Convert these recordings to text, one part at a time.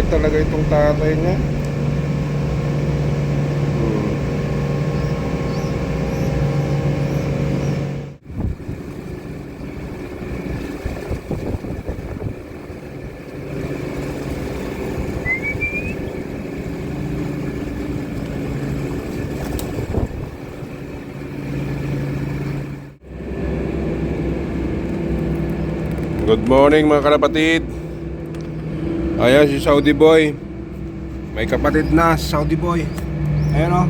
Mabait talaga itong tatay niya. Good morning mga kalapatid. Ayan si Saudi Boy. May kapatid na Saudi Boy. Ayan o.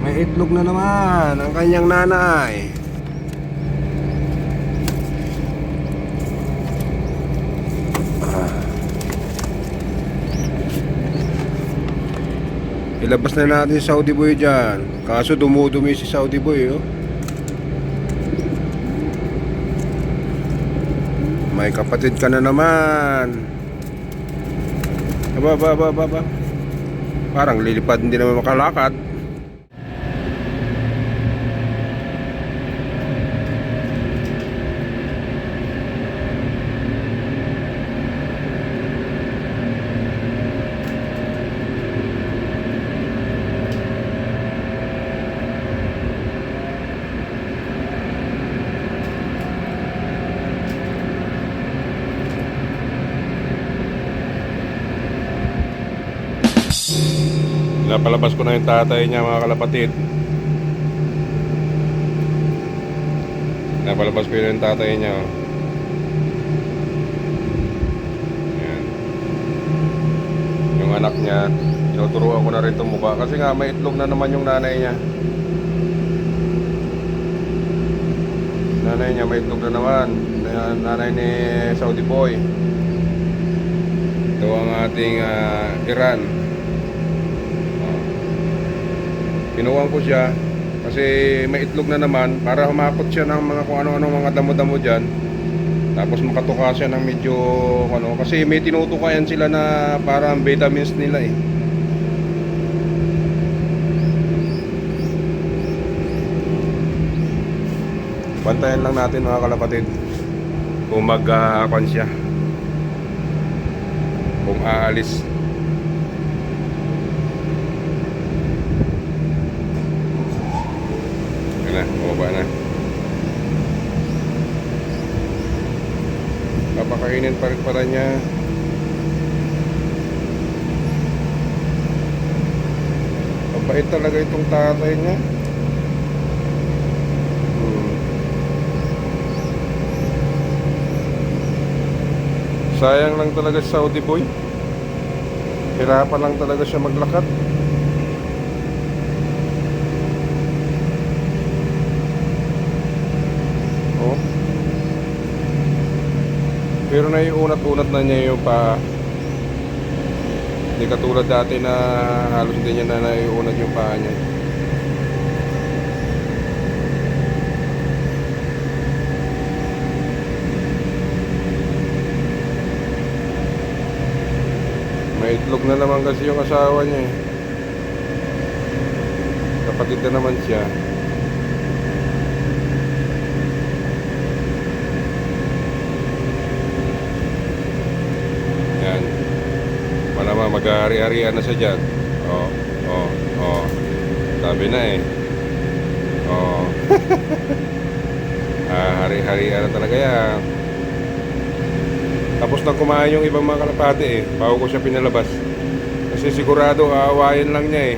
May itlog na naman ang kanyang nanay. Ah. Ilabas na natin si Saudi Boy dyan. Kaso dumudumi si Saudi Boy oh. May kapatid ka na naman. Aba, aba, aba, aba. Parang lilipad hindi naman makalakad. Napalabas ko na yung tatay niya mga kalapatid. Napalabas ko yun yung tatay niya. oh. Ayan. Yung anak niya, tinuturuan ko na rin itong mukha. Kasi nga may itlog na naman yung nanay niya. Nanay niya may itlog na naman. Na- Nanay ni Saudi Boy. Ito ang ating ah, Iran. Oh. Kinuha ko siya kasi may itlog na naman para humakot siya ng mga kung ano-ano mga damo-damo dyan. Tapos makatuka siya ng medyo ano kasi may tinutukayan sila na parang vitamins nila eh. Bantayan lang natin mga kalapatid kung mag uh, siya. Kung aalis. Yan na, bumaba na. Papakainin pa rin pala niya. Mabait talaga itong tatay niya. Hmm. Sayang lang talaga si Saudi boy. Hirapan lang talaga siya maglakad. Pero naiunat-unat na niya yung pa Hindi katulad dati na halos hindi niya na naiunat yung paa niya. May itlog na naman kasi yung asawa niya eh. Kapatid na naman siya. Yan. Malamang mag-ari-arian na siya dyan. Oo, oo, oo. Sabi na eh. Oo. ah, hari-harian na talaga yan. Tapos nang kumain yung ibang mga kalapate eh. Bago ko siya pinalabas. Kasi sigurado aawayin lang niya eh.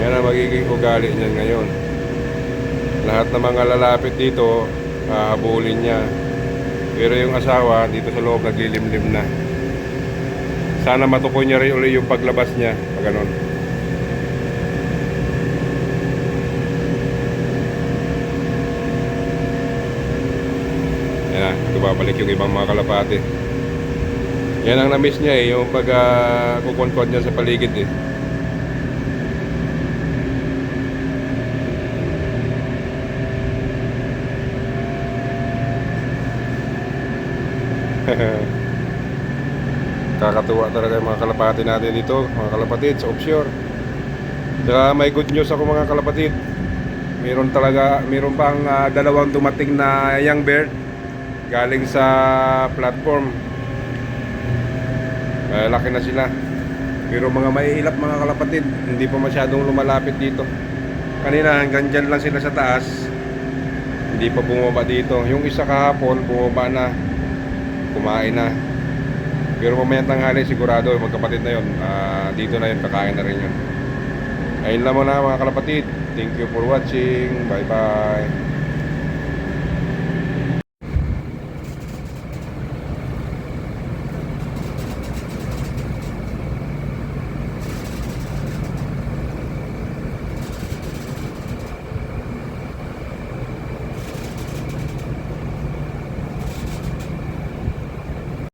Yan ang magiging ugali niyan ngayon. Lahat ng mga lalapit dito, hahabulin niya. Pero yung asawa, dito sa loob, naglilimlim na. Sana matukoy niya rin uli yung paglabas niya. Pag ganun. Yan na, babalik yung ibang mga kalapate. Yan ang na-miss niya eh, yung pag uh, niya sa paligid eh. Kakatuwa talaga yung mga kalapati natin dito, mga kalapatid sa offshore. Saka may good news ako mga kalapatid. Meron talaga, meron pang ah, dalawang dumating na young bird galing sa platform. Eh, laki na sila. Pero mga maiilap mga kalapatid, hindi pa masyadong lumalapit dito. Kanina hanggang dyan lang sila sa taas. Hindi pa bumaba dito. Yung isa kahapon, bumaba na. Kumain na. Pero mamaya tanghali sigurado magkapatid na yun. Ah, dito na yun, kakain na rin yun. Ayun lang muna mga kalapatid. Thank you for watching. Bye bye.